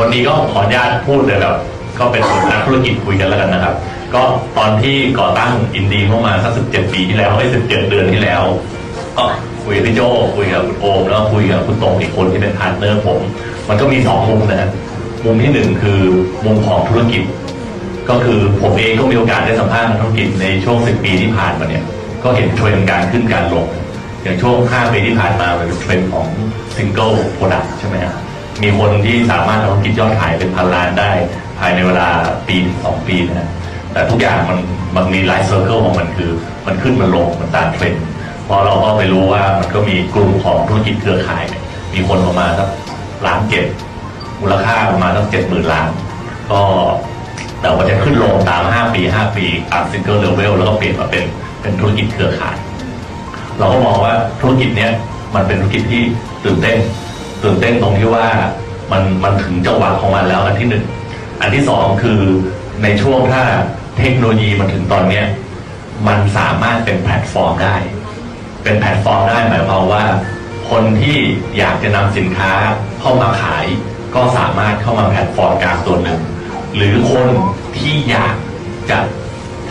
วันนี้ก็ขออนุญาตพูดเลยแบบก็เป็นนักธุรกิจคุยกันแล้วกันนะครับ ก็ตอนที่ก่อตั้งอินดีเมื่อมาสักสิบเจ็ดปีที่แล้วไอ้สิบเจ็ดเดือนที่แล้ว ก็คุยกับพี่โจคุยกับคุณโอมแล้วก็คุยกับคุณตรงอีกคนที่เป็นพาร์ทเนอร์ผม มันก็มีสองมุมนะมุมที่หนึ่งคือมุมของธุรกิจ ก็คือผมเองก็มีโอกาสได้สัมภาษณ์นักธุรกิจในช่วง10ปีที่ผ่านมาเนี่ยก็เห็นเทรนด์การขึ้นการลง อย่างช่วง5ปีที่ผ่านมาเป็นเทรนด์ของซิงเกิลโปรดักต์ใช่ไหมฮะ มีคนที่สามารถทำธุรกิจยอดขายเป็นพันล้านได้ ภายในเวลาปีสองปีนะแต่ทุกอย่างมันมันมีไลฟ์เซอร์เคิลของมันคือ มันขึ้นมันลงมันตามเทรนด์เพราะเราก็ไปรู้ว่ามันก็มีกลุ่มของธุรกิจเครือข่าย มีคนประมาณสักล้านเจ็ดมูลค่าประมาณตั้งเจ็ดหมื่นล้าน ก็แต่ว่าจะขึ้นลงตาม 5 ปี 5 ปีตามซิงเกิลเลเวลแล้วก็เปลี่ยนมาเป็นเป็นธุรกิจเครือข่าย เราก็มองว่าธุรกิจเนี้ยมันเป็นธุรกิจที่ตื่นเต้น ตื่นเต้นตรงที่ว่ามันมันถึงจังหวะของมันแล้วอันที่หนึ่งอันที่สองคือในช่วงถ้าเทคโนโลยีมันถึงตอนเนี้ยมันสามารถเป็นแพลตฟอร์มได้ เป็นแพลตฟอร์มได้หมายความว่า คนที่อยากจะนำสินค้าเข้ามาขาย ก็สามารถเข้ามาแพลตฟอร์มกลางตัวหนึ่งหรือคนที่อยากจะ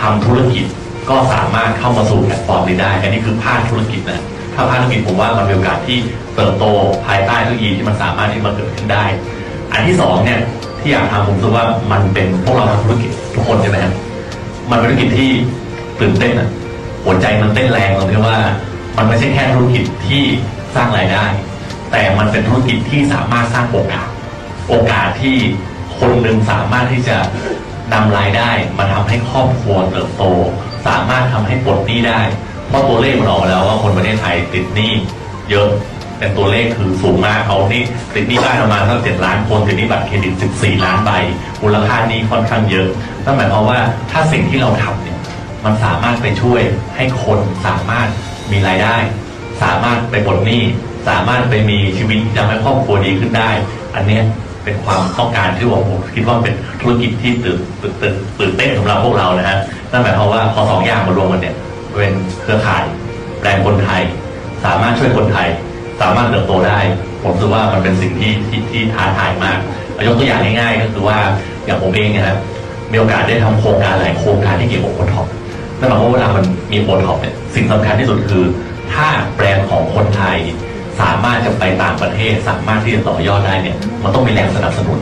ทำธุรกิจก็สามารถเข้ามาสู่แพลตฟอร์มนี้ได้ อันนี้คือภาคธุรกิจนะ ถ้าภาคธุรกิจผมว่ามันมีโอกาสที่เติบโตภายใต้เทคโนโลยีที่มันสามารถที่มาเกิดขึ้นได้ อันที่สองเนี่ยที่อยากทำผมรู้ว่ามันเป็นพวกเราทำธุรกิจทุกคนใช่ไหมครับมันเป็นธุรกิจที่ตื่นเต้นอะหัวใจมันเต้นแรงตรงที่ว่า มันไม่ใช่แค่ธุรกิจที่สร้างรายได้ แต่มันเป็นธุรกิจที่สามารถสร้างโอกาส โอกาสที่คนหนึ่งสามารถที่จะนำรายได้มาทำให้ครอบครัวเติบโต สามารถทำให้ปลดหนี้ได้ เพราะตัวเลขมันออกมาแล้วว่าคนประเทศไทยติดหนี้เยอะเป็นตัวเลขคือสูงมากเอาที่ติดหนี้ได้ประมาณสักเจ็ดล้านคนติดหนี้บัตรเครดิต 14 ล้านใบมูลค่านี้ค่อนข้างเยอะนั่นหมายความว่าถ้าสิ่งที่เราทำเนี่ยมันสามารถไปช่วยให้คนสามารถมีรายได้ สามารถไปปลดหนี้ สามารถไปมีชีวิตที่ทำให้ครอบครัวดีขึ้นได้ อันเนี้ยเป็นความต้องการที่ผมคิดว่าเป็นธุรกิจที่ตื่นตื่นตื่นตื่นเต้นสำหรับพวกเรานะฮะนั่นหมายความว่าพอสองอย่างมารวมกันเนี่ย เป็นเครือข่ายแบรนด์คนไทย สามารถช่วยคนไทย สามารถเติบโตได้ ผมคิดว่ามันเป็นสิ่งที่ที่ที่ท้าทายมากยกตัวอย่างง่ายๆ ก็คือว่าอย่างผมเองเนยนะครับมีโอกาสได้ทำโครงการหลายโครงการที่เกี่ยวกับโอท็อปนั่นหมายความว่าเวลามันมีโอท็อปเนี่ยสิ่งสำคัญที่สุดคือ ถ้าแบรนด์ของคนไทย สามารถจะไปต่างประเทศ สามารถที่จะต่อยอดได้เนี่ยมันต้องมีแรงสนับสนุน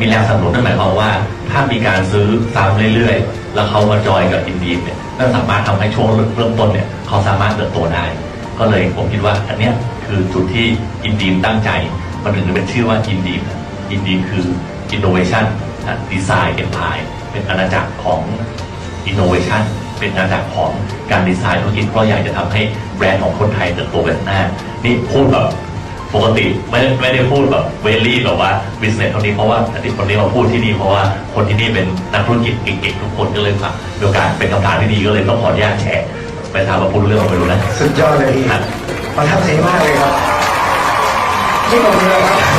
มีแรงสนับสนุนนั่นหมายความว่า ถ้ามีการซื้อซ้ำเรื่อยๆ แล้วเขามาจอยกับอินดีเนี่ย นั่นสามารถทำให้ช่วงเริ่มต้นเนี่ยเขาสามารถเติบโตได้ ก็เลยผมคิดว่าอันเนี้ยคือจุดที่อินดีมตั้งใจมันถึงจะเป็นชื่อว่าอินดีมอินดีมคือ innovation design empire เป็นอาณาจักรของ innovation เป็นอาณาจักรของการดีไซน์ธุรกิจเพราะอยากจะทำให้แบรนด์ของคนไทยเติบโตไปข้างหน้านี่พูดแบบ ปกติไม่ได้ไม่ได้พูดแบบเวลี่แบบว่า business เท่านี้เพราะว่าที่คนนี้มาพูดที่นี่เพราะว่าคนที่นี่เป็นนักธุรกิจเก่งๆทุกคนก็เลยค่ะมีโอกาสเป็นคำถามที่ดีก็เลยต้องขออนุญาตแชร์ไปถามมาพูดเรื่องมาไปรู้นะสุดยอดเลยพี่ครับประทับใจมากเลยครับนี่ผมเลยครับ